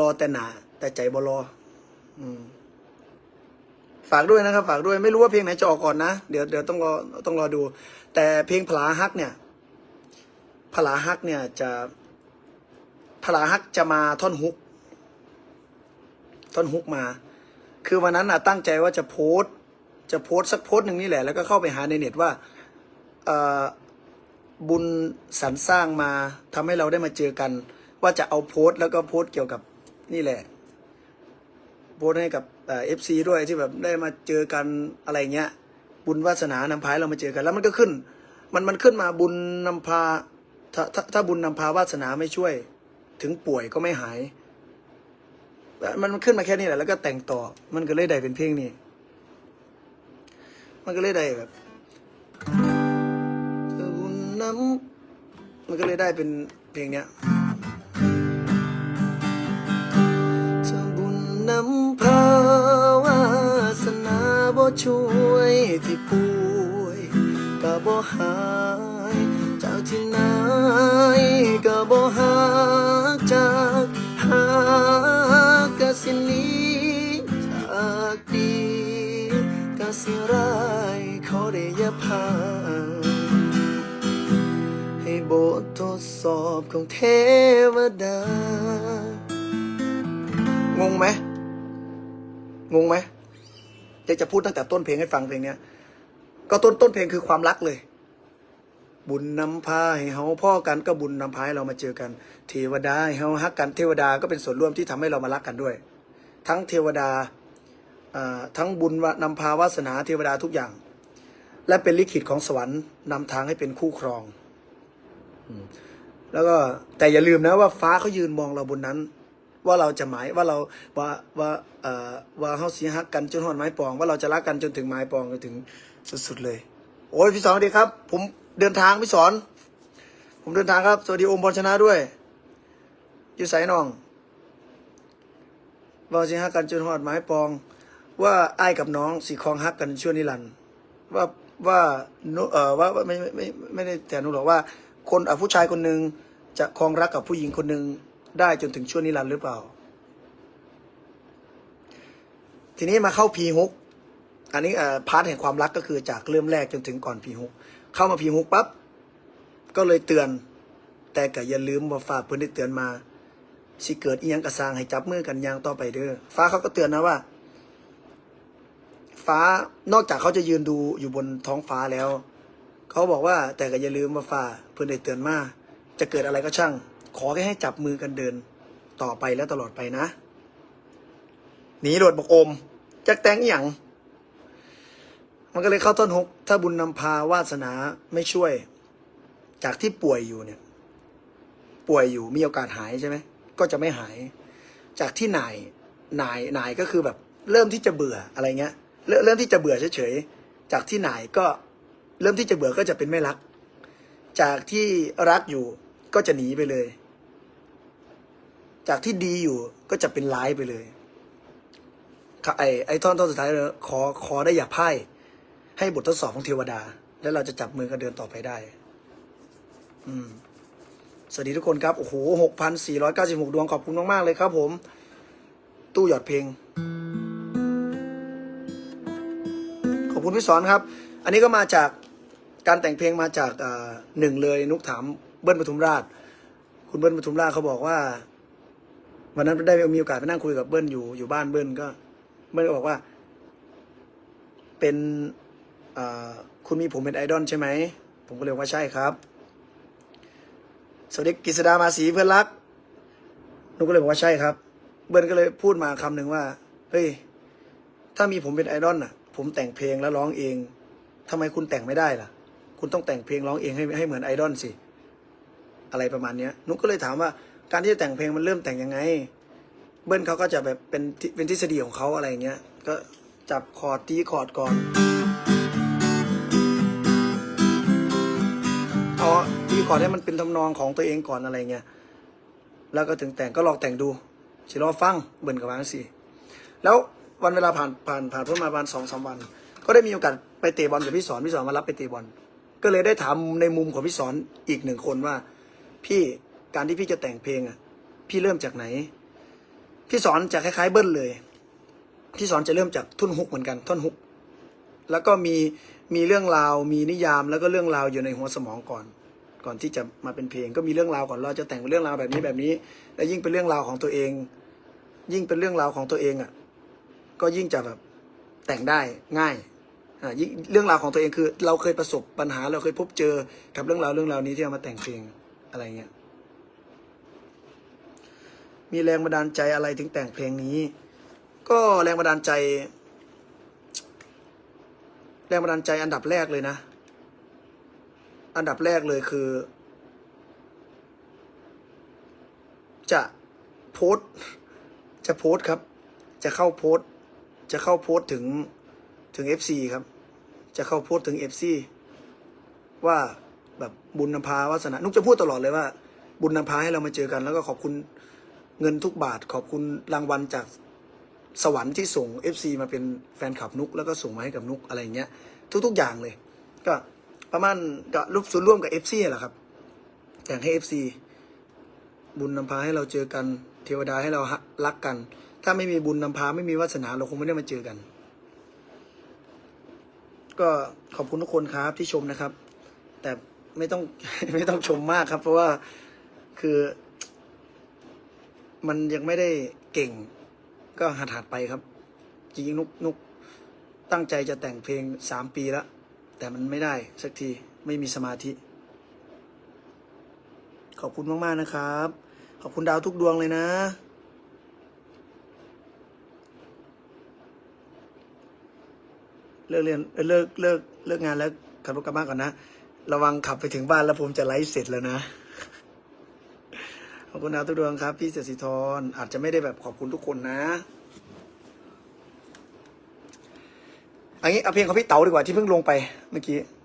รอแต่หนาแต่ใจบ่รอ อืม ฝากด้วยนะครับ ฝากด้วยไม่รู้ว่าเพลงไหนจะออกก่อนนะเดี๋ยวเดี๋ยวต้องรอต้องรอดู แต่เพลงผลาฮักเนี่ยผลาฮักเนี่ยจะผลาฮักจะมาท่อนฮุก ท่อนฮุกมา คือวันนั้นน่ะตั้งใจว่าจะโพสจะโพสสักโพสหนึ่งนี่แหละ แล้วก็เข้าไปหาในเน็ตว่าเออบุญสรรสร้างมาทำให้เราได้มาเจอกัน ว่าจะเอาโพสแล้วก็โพสเกี่ยวกับ นี่แหละโพสให้กับเอฟซีด้วยที่แบบได้มาเจอกันอะไรเงี้ย บุญวาสนานำพาให้เรามาเจอกัน แล้วมันก็ขึ้น มันมันขึ้นมาบุญนำพาถ้าถ้าถ้าบุญนำพาวาสนาไม่ช่วย ถึงป่วยก็ไม่หาย มันมันขึ้นมาแค่นี้แหละแล้วก็แต่งต่อ มันก็เลยได้เป็นเพลงนี้ มันก็เลยได้แบบบุญน้ำมันก็เลยได้เป็นเพลงเนี้ย ช่วยที่ป่วยก็บ่หายจากที่ไหนก็บ่หากจากหากกสิหลีจากดีกสิร้ายขอได้อย่าพาให้บททดสอบของเทวดา งงไหมงงไหม จะจะพูดตั้งแต่ต้นเพลงให้ฟังเพลงเนี้ย ก็ต้นต้นเพลงคือความรักเลย บุญนำพาให้เฮาพ่อกันก็บุญนำพาให้เรามาเจอกัน เทวดาให้เฮาฮักกันเทวดาก็เป็นส่วนร่วมที่ทำให้เรามารักกันด้วย ทั้งเทวดาทั้งบุญนำพาวาสนาเทวดาทุกอย่าง และเป็นลิขิตของสวรรค์นำทางให้เป็นคู่ครองแล้วก็แต่อย่าลืมนะว่าฟ้าเขายืนมองเราบนนั้น ว่าเราจะหมายว่าเราว่าว่าเอ่อว่าเฮาสิฮักกันจนหอดไม้ปอง ว่าเราจะรักกันจนถึงไม้ปองจนถึงสุดๆเลย โอ้ยพี่สอนดีครับ ผมเดินทางพี่สอน ผมเดินทางครับสวัสดีโอมพรชนะด้วยอยู่ไสนองว่าสิฮักกันจนหอดไม้ปอง ว่าไอ้ายกับน้องสีคลองฮักกันชั่วนิรันดร์ว่าว่านุเอ่อว่าว่าไม่ไม่ไม่ไม่ได้แต่นูหรอกว่า คนอผู้ชายคนหนึ่งจะคลองรักกับผู้หญิงคนหนึ่ง ได้จนถึงช่วงนิรันดร์หรือเปล่า ทีนี้มาเข้าพีฮุกอันนี้เอ่อพาร์ทแห่งความรักก็คือจากเริ่มแรกจนถึงก่อนพีฮุกเข้ามาพีฮุกปั๊บก็เลยเตือน แต่ก็อย่าลืมว่าฟ้าเพิ่อนได้เตือนมาสิเกิดอียังกระสร้างให้จับมือกันยางต่อไปเด้อฟ้าเขาก็เตือนนะว่า ฟ้านอกจากเขาจะยืนดูอยู่บนท้องฟ้าแล้ว เขาบอกว่าแต่ก็อย่าลืมว่าฟ้าเพื่อนได้เตือนมาจะเกิดอะไรก็ช่าง ขอแค่ให้จับมือกันเดิน ต่อไปและตลอดไปนะ หนีโดดบอกโอมจักแตงอหย่าง มันก็เลยเข้าต้นหก ถ้าบุญนำพาวาสนาไม่ช่วย จากที่ป่วยอยู่เนี่ย ป่วยอยู่มีโอกาสหายใช่ไหม ก็จะไม่หาย จากที่หน่ายหน่ายหน่ายก็คือแบบ เริ่มที่จะเบื่ออะไรเงี้ย เริ่มที่จะเบื่อเฉยๆ จากที่หน่ายก็เริ่มที่จะเบื่อก็จะเป็นไม่รัก จากที่รักอยู่ก็จะหนีไปเลย จากที่ดีอยู่ก็จะเป็นร้ายไปเลยค่ะไอ้ไอ้ท่อนท่อนสุดท้ายเลยขอขอได้อย่าพ่ายให้บททดสอบของเทวดา แล้วเราจะจับมือกันเดินต่อไปได้ อืม สวัสดีทุกคนครับ โอ้โหหกพันสี่ร้อยเก้าสิบหกดวงขอบคุณมาก ๆ เลยครับผม ตู้หยอดเพลง ขอบคุณพี่สอนครับ อันนี้ก็มาจากการแต่งเพลงมาจากหนึ่งเลยนุกถามเบิ้ลปทุมราช คุณเบิ้ลปทุมราชเขาบอกว่า วันนั้นได้มีโอกาสไปนั่งคุยกับเบิ้ลอยู่อยู่บ้านเบิ้ลก็เบิ้ลก็บอกว่า เป็นคุณมีผมเป็นไอดอลใช่ไหม ผมก็เลยบอกว่าใช่ครับ สวัสดีกฤษดามาสีเพื่อนรักนุก็เลยบอกว่าใช่ครับ เบิ้ลก็เลยพูดมาคำหนึ่งว่า เฮ้ย ถ้ามีผมเป็นไอดอลน่ะ ผมแต่งเพลงแล้วร้องเองทำไมคุณแต่งไม่ได้ล่ะ คุณต้องแต่งเพลงร้องเองให้ให้เหมือนไอดอลสิ อะไรประมาณเนี้ยนุก็เลยถามว่า การที่จะแต่งเพลงมันเริ่มแต่งยังไง เบิ้ลเขาก็จะแบบเป็นเป็นทฤษฎีของเขาอะไรเงี้ย ก็จับคอร์ดตีคอร์ดก่อน เอาตีคอร์ดให้มันเป็นทำนองของตัวเองก่อนอะไรเงี้ย แล้วก็ถึงแต่งก็ลองแต่งดูสิรอฟังเบิ้ลกับวางสิแล้ววันเวลาผ่านผ่านผ่านพ้นมาประมาณสองสามวัน ก็ได้มีโอกาสไปเตะบอลกับพี่สอนพี่สอนมารับไปเตะบอล ก็เลยได้ถามในมุมของพี่สอนอีกหนึ่งคนว่า พี่การที่พี่จะแต่งเพลงอะ พี่เริ่มจากไหน พี่สอนจะคล้ายๆเบิ้ลเลยพี่สอนจะเริ่มจากทุ่นฮุกเหมือนกันท่อนฮุก แล้วก็มีมีเรื่องราว มีนิยามแล้วก็เรื่องราวอยู่ในหัวสมองก่อน ก่อนที่จะมาเป็นเพลง ก็มีเรื่องราวก่อนเราจะแต่งเป็นเรื่องราวแบบนี้แบบนี้ และยิ่งเป็นเรื่องราวของตัวเอง ยิ่งเป็นเรื่องราวของตัวเองอะ ก็ยิ่งจะแบบแต่งได้ง่ายอ่ายิ่งเรื่องราวของตัวเองคือ เราเคยประสบปัญหาเราเคยพบเจอกับเรื่องราวเรื่องราวนี้ที่เอามาแต่งเพลงอะไรเงี้ย มีแรงบันดาลใจอะไรถึงแต่งเพลงนี้ ก็แรงบันดาลใจ แรงบันดาลใจอันดับแรกเลยนะ อันดับแรกเลยคือ จะโพสจะโพสครับ จะเข้าโพสจะเข้าโพสถึงถึง FC ครับ จะเข้าโพสถึง FC ว่าแบบบุญนำพาวาสนานุกจะพูดตลอดเลยว่า บุญนำพาให้เรามาเจอกันแล้วก็ขอบคุณ เงินทุกบาทขอบคุณรางวัลจากสวรรค์ที่ส่ง FC มาเป็นแฟนคลับนุก แล้วก็ส่งมาให้กับนุกอะไรเงี้ย ทุก ๆ อย่างเลย ก็ประมาณก็รูปส่วนร่วมกับ FC แหละครับแต่งให้ FC บุญนำพาให้เราเจอกัน เทวดาให้เรารักกัน ถ้าไม่มีบุญนำพาไม่มีวาสนาเราคงไม่ได้มาเจอกัน ก็ขอบคุณทุกคนครับที่ชมนะครับ แต่ไม่ต้องไม่ต้องชมมากครับ เพราะว่าคือ มันยังไม่ได้เก่ง ก็หัดหัดไปครับ จริงๆนุกนุกตั้งใจจะแต่งเพลงสามปีแล้ว แต่มันไม่ได้สักทีไม่มีสมาธิ ขอบคุณมาก ๆ นะครับ ขอบคุณดาวทุกดวงเลยนะ เลิกเรียนเลิกเลิกเลิกงานแล้วขับรถกลับบ้านก่อนนะ ระวังขับไปถึงบ้านแล้วผมจะไลฟ์เสร็จแล้วนะ อบคุณดาวทุกดวงครับ พี่เสศิธรอาจจะไม่ได้แบบขอบคุณทุกคนนะอันนี้เอาเพลงของพี่เต๋าดีกว่าที่เพิ่งลงไปเมื่อกี้